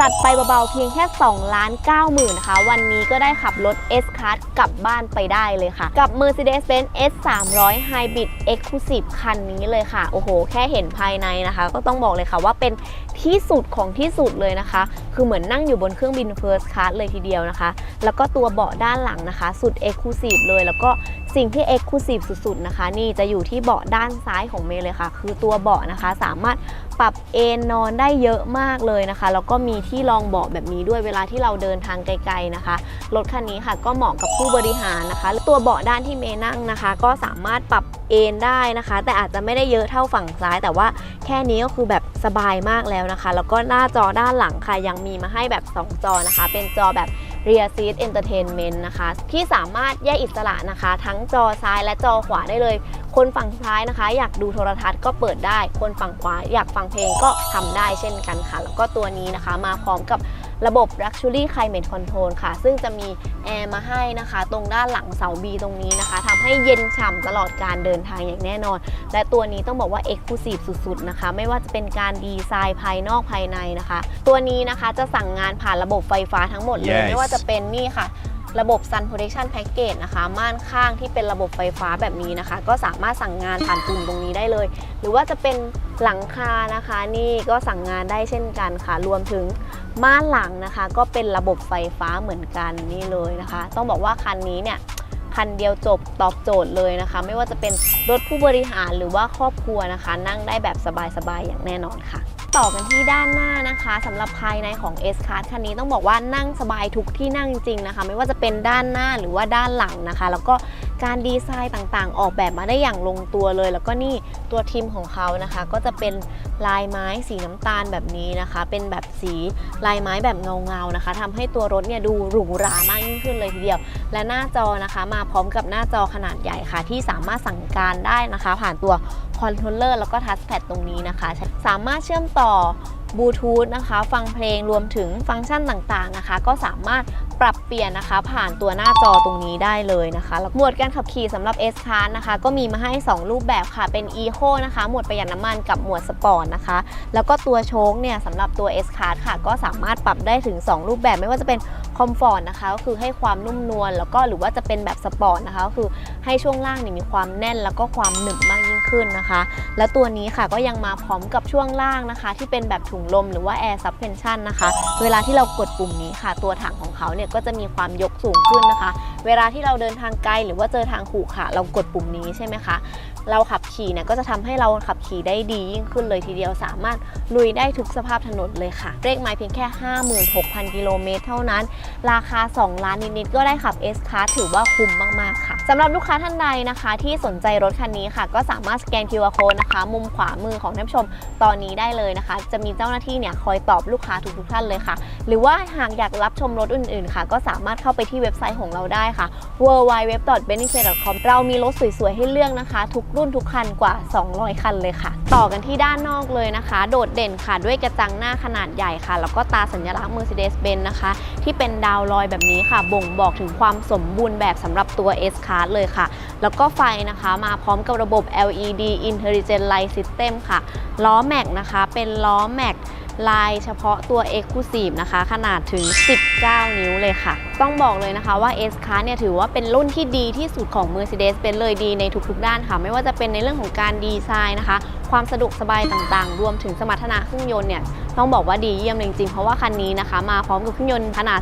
จัดไปเบาๆเพียงแค่2ล้าน9หมื่นนะคะ วันนี้ก็ได้ขับรถ S Class กลับบ้านไปได้เลยค่ะ กับ Mercedes-Benz S 3 0 0 Hybrid Exclusive คันนี้เลยค่ะ โอ้โห แค่เห็นภายในนะคะ ก็ต้องบอกเลยค่ะว่าเป็นที่สุดของที่สุดเลยนะคะ คือเหมือนนั่งอยู่บนเครื่องบิน First Class เลยทีเดียวนะคะ แล้วก็ตัวเบาะด้านหลังนะคะ สุด Exclusive เลย แล้วก็สิ่งที่ Exclusive สุดๆนะคะ นี่จะอยู่ที่เบาะด้านซ้ายของเมย์เลยค่ะ คือตัวเบาะนะคะสามารถ ปรับเอนนอนได้เยอะมากเลยนะคะ แล้วก็มีที่รองเบาะแบบนี้ด้วยเวลาที่เราเดินทางไกลๆนะคะ รถคันนี้ค่ะก็เหมาะกับผู้บริหารนะคะและตัวเบาะด้านที่เมนั่งนะคะ ก็สามารถปรับเอนได้นะคะ แต่อาจจะไม่ได้เยอะเท่าฝั่งซ้าย แต่ว่าแค่นี้ก็คือแบบสบายมากแล้วนะคะ แล้วก็หน้าจอด้านหลังค่ะยังมีมาให้แบบ 2 จอนะคะ เป็นจอแบบ Rear Seat Entertainment นะคะ ที่สามารถแยกอิสระนะคะ ทั้งจอซ้ายและจอขวาได้เลย คนฝั่งซ้ายนะคะ อยากดูโทรทัศน์ก็เปิดได้ คนฝั่งขวาอยากฟังเพลงก็ทำได้เช่นกันค่ะ แล้วก็ตัวนี้นะคะ มาพร้อมกับ ระบบ Luxury Climate Control ค่ะ ซึ่งจะมีแอร์มาให้นะคะ ตรงด้านหลังเสา B ตรงนี้นะคะทำให้เย็นฉ่ำตลอดการเดินทางอย่างแน่นอน และตัวนี้ต้องบอกว่า Exclusive สุดๆนะคะ ไม่ว่าจะเป็นการดีไซน์ภายนอกภายในนะคะ ตัวนี้นะคะจะสั่งงานผ่านระบบไฟฟ้าทั้งหมดเลย Yes ไม่ว่าจะเป็นนี่ค่ะระบบ Sun Protection Package นะคะ ม่านข้างที่เป็นระบบไฟฟ้าแบบนี้นะคะ ก็สามารถสั่งงานผ่านปุ่มตรงนี้ได้เลย หรือว่าจะเป็นหลังคานะคะ นี่ก็สั่งงานได้เช่นกันค่ะ รวมถึง ม่านหลังนะคะ ก็เป็นระบบไฟฟ้าเหมือนกันนี่เลยนะคะ ต้องบอกว่าคันนี้เนี่ยคันเดียวจบตอบโจทย์เลยนะคะ ไม่ว่าจะเป็นรถผู้บริหารหรือว่าครอบครัวนะคะ นั่งได้แบบสบายๆอย่างแน่นอนค่ะต่อกันที่ด้านหน้านะคะสำหรับภายในของ S Class คันนี้ต้องบอกว่านั่งสบายทุกที่นั่งจริงๆนะคะ ไม่ว่าจะเป็นด้านหน้าหรือว่าด้านหลังนะคะ แล้วก็ การดีไซน์ต่างๆ ออกแบบมาได้อย่างลงตัวเลย แล้วก็นี่ตัวทิมของเขานะคะ ก็จะเป็นลายไม้สีน้ำตาลแบบนี้นะคะ เป็นแบบสีลายไม้แบบเงาๆนะคะทำให้ตัวรถเนี่ยดูหรูหรามากยิ่งขึ้นเลยทีเดียว และหน้าจอนะคะมาพร้อมกับหน้าจอขนาดใหญ่ค่ะ ที่สามารถสั่งการได้นะคะ ผ่านตัวคอนโทรลเลอร์แล้วก็ทัชแพดตรงนี้นะคะ สามารถเชื่อมต่อบลูทูธนะคะ ฟังเพลงรวมถึงฟังก์ชันต่างๆนะคะ ก็สามารถ ปรับเปลี่ยนนะคะ ผ่านตัวหน้าจอตรงนี้ได้เลยนะคะแล้วหมวดการขับขี่สำหรับ S Class นะคะ ก็มีมาให้ 2 รูปแบบค่ะ เป็น Eco นะคะ หมวดประหยัดน้ำมันกับหมวดสปอร์ตนะคะ แล้วก็ตัวโชคเนี่ยสำหรับตัว S Class ค่ะ ก็สามารถปรับได้ถึง 2 รูปแบบไม่ว่าจะเป็น คอมฟอร์ตนะคะก็คือให้ความนุ่มนวลแล้วก็หรือว่าจะเป็นแบบสปอร์ตนะคะก็คือให้ช่วงล่างเนี่ยมีความแน่นแล้วก็ความหนึบมากยิ่งขึ้นนะคะ และตัวนี้ค่ะก็ยังมาพร้อมกับช่วงล่างนะคะ ที่เป็นแบบถุงลมหรือว่า Air Suspension นะคะ เวลาที่เรากดปุ่มนี้ค่ะ ตัวถังของเขาเนี่ยก็จะมีความยกสูงขึ้นนะคะ เวลาที่เราเดินทางไกลหรือว่าเจอทางขรุขระเรากดปุ่มนี้ใช่ไหมคะ เราขับขี่เนี่ยก็จะทำให้เราขับขี่ได้ดียิ่งขึ้นเลยทีเดียวสามารถลุยได้ทุกสภาพถนนเลยค่ะเลขไมล์เพียงแค่ 56,000 กิโลเมตรเท่านั้น ราคา 2 ล้านนิดๆก็ได้ขับ S Class ถือว่าคุ้มมากๆค่ะสำหรับลูกค้าท่านใดนะคะ ที่สนใจรถคันนี้ค่ะ ก็สามารถสแกน QR code นะคะ มุมขวามือของท่านผู้ชมตอนนี้ได้เลยนะคะ จะมีเจ้าหน้าที่เนี่ยคอยตอบลูกค้าทุกๆท่านเลยค่ะ หรือว่าหากอยากรับชมรถอื่นๆค่ะ ก็สามารถเข้าไปที่เว็บไซต์ของเราได้ค่ะ www.benefit.com เรามีรถสวยๆให้เลือกนะคะทุกรุ่นทุกคันกว่า 200 คันเลยค่ะ ต่อกันที่ด้านนอกเลยนะคะ โดดเด่นค่ะด้วยกระจังหน้าขนาดใหญ่ค่ะ แล้วก็ตาสัญลักษณ์ Mercedes-Benz นะคะ ที่เป็นดาวลอยแบบนี้ค่ะ บ่งบอกถึงความสมบูรณ์แบบสำหรับตัว S Class เลยค่ะ แล้วก็ไฟนะคะมาพร้อมกับระบบ LED Intelligent Light System ค่ะ ล้อแม็กนะคะเป็นล้อแม็กลายเฉพาะตัว Exclusive นะคะ ขนาดถึง 19 นิ้วเลยค่ะ ต้องบอกเลยนะคะว่า S Class เนี่ยถือว่าเป็นรุ่นที่ดีที่สุดของ Mercedes เป็นเลยดีในทุกๆ ด้านค่ะ ไม่ว่าจะเป็นในเรื่องของการดีไซน์นะคะ ความสะดวกสบายต่างๆ รวมถึงสมรรถนะเครื่องยนต์เนี่ยต้องบอกว่าดีเยี่ยมเลยจริงๆ เพราะว่าคันนี้นะคะ มาพร้อมกับเครื่องยนต์ขนาด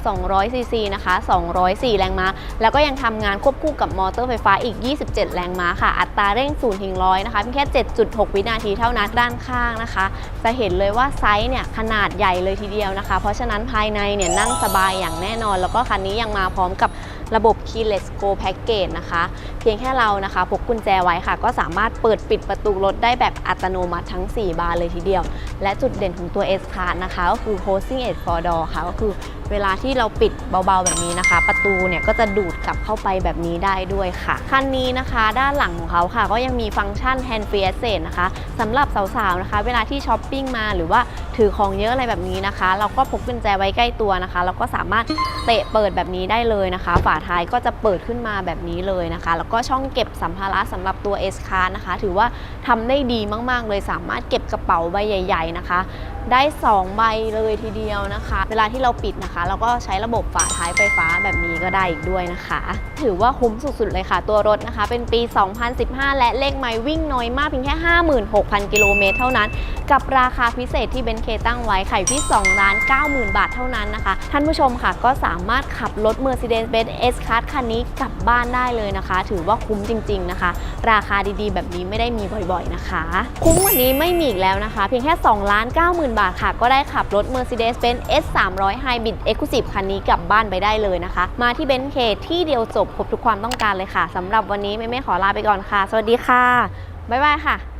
2,200 ซีซีนะคะ 204 แรงม้า แล้วก็ยังทำงานควบคู่กับมอเตอร์ไฟฟ้าอีก 27 แรงม้าค่ะ อัตราเร่ง0ถึง100 นะคะเพียงแค่ 7.6 วินาทีเท่านั้นด้านข้างนะคะ จะเห็นเลยว่าไซส์เนี่ยขนาดใหญ่เลยทีเดียวนะคะ เพราะฉะนั้นภายในเนี่ยนั่งสบายอย่างแน่นอนแล้วก็คันนี้ยังมาพร้อมกับ ระบบ Keyless Go Package นะคะ เพียงแค่เรานะคะพกกุญแจไว้ค่ะ ก็สามารถเปิดปิดประตูรถได้แบบอัตโนมัติทั้ง 4 บานเลยทีเดียว และจุดเด่นของตัว S Class นะคะก็คือ Closing Edge for Door ค่ะก็คือเวลาที่เราปิดเบาๆแบบนี้นะคะ ประตูเนี่ยก็จะดูดกลับเข้าไปแบบนี้ได้ด้วยค่ะ คันนี้นะคะด้านหลังของเขาค่ะ ก็ยังมีฟังก์ชัน Hand Free Access นะคะสำหรับสาวๆนะคะ เวลาที่ช้อปปิ้งมาหรือว่าถือของเยอะอะไรแบบนี้นะคะ เราก็พกกุญแจไว้ใกล้ตัวนะคะ เราก็สามารถเตะเปิดแบบนี้ได้เลยนะคะ ฝาท้ายก็จะเปิดขึ้นมาแบบนี้เลยนะคะ แล้วก็ช่องเก็บสัมภาระสำหรับตัว S Class นะคะ ถือว่าทำได้ดีมาก ๆ เลยสามารถเก็บกระเป๋าใบใหญ่ ๆ นะคะ ได้ 2 ใบเลยทีเดียวนะคะ เวลาที่เราปิดนะคะ เราก็ใช้ระบบฝาท้ายไฟฟ้าแบบนี้ก็ได้อีกด้วยนะคะ ถือว่าคุ้มสุดๆเลยค่ะ ตัวรถนะคะ เป็นปี 2015 และเลขไมล์วิ่งน้อยมากเพียงแค่ 56,000 กิโลเมตรเท่านั้น กับราคาพิเศษที่เบนเคตั้งไว้ไขายที่2ล้าน90,000 บาทเท่านั้นนะคะ ท่านผู้ชมค่ะก็สามารถขับรถ Mercedes-Benz S-Class คันนี้กลับบ้านได้เลยนะคะ ถือว่าคุ้มจริง ๆนะคะ ราคาดีๆ แบบนี้ไม่ได้มีบ่อยๆนะคะ คุ้มกว่านี้ไม่มีอีกแล้วนะคะ เพียงแค่2ล้าน90,000บาทค่ะ ก็ได้ขับรถ Mercedes-Benz S 300 Hybrid Exclusive คันนี้กลับบ้านไปได้เลยนะคะ มาที่เบนซ์เคที่เดียวจบครบทุกความต้องการเลยค่ะสำหรับวันนี้แม่ๆขอลาไปก่อนค่ะ สวัสดีค่ะ บ๊ายบายค่ะ